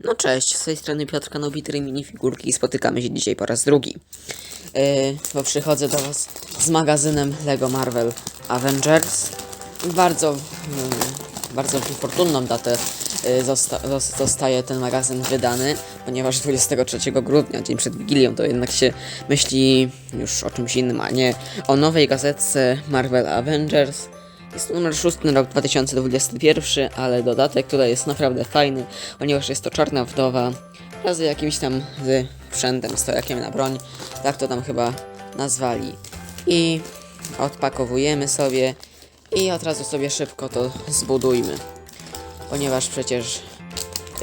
No cześć, z tej strony Piotr Kanobitry Minifigurki i spotykamy się dzisiaj po raz drugi. Yy, bo przychodzę do Was z magazynem LEGO Marvel Avengers. Bardzo, yy, bardzo niefortunną datę yy, zosta zos- zostaje ten magazyn wydany, ponieważ 23 grudnia, dzień przed Wigilią, to jednak się myśli już o czymś innym, a nie o nowej gazetce Marvel Avengers. Jest numer 6 na rok 2021, ale dodatek tutaj jest naprawdę fajny, ponieważ jest to czarna wdowa wraz z jakimś tam z sprzętem, stojakiem na broń, tak to tam chyba nazwali. I odpakowujemy sobie i od razu sobie szybko to zbudujmy, ponieważ przecież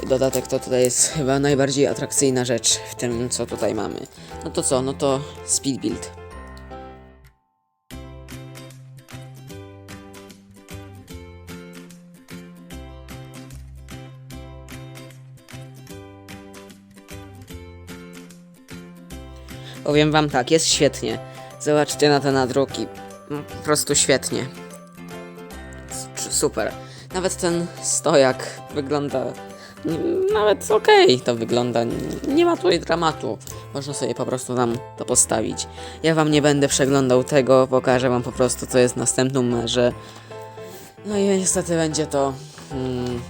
dodatek to tutaj jest chyba najbardziej atrakcyjna rzecz w tym, co tutaj mamy. No to co, no to speed build. Powiem wam tak, jest świetnie. Zobaczcie na te nadruki. No, Po prostu świetnie. Super. Nawet ten stojak wygląda. Nawet okej to wygląda. Nie ma tutaj dramatu. Można sobie po prostu tam to postawić. Ja wam nie będę przeglądał tego, pokażę wam po prostu co jest w następnym numerze. No i niestety będzie to mm,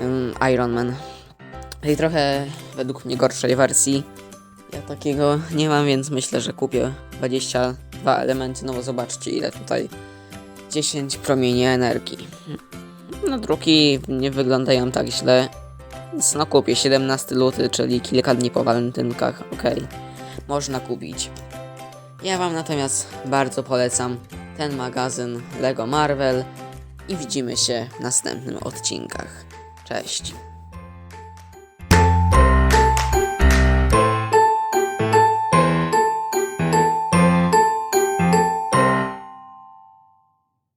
mm, Iron Man. Tej trochę według mnie gorszej wersji. Ja takiego nie mam, więc myślę, że kupię 22 elementy. No bo zobaczcie, ile tutaj 10 promieni energii. No druki nie wyglądają tak źle. Więc no kupię 17 luty, czyli kilka dni po walentynkach. Okej, można kupić. Ja wam natomiast bardzo polecam ten magazyn Lego Marvel i widzimy się w następnych odcinkach. Cześć.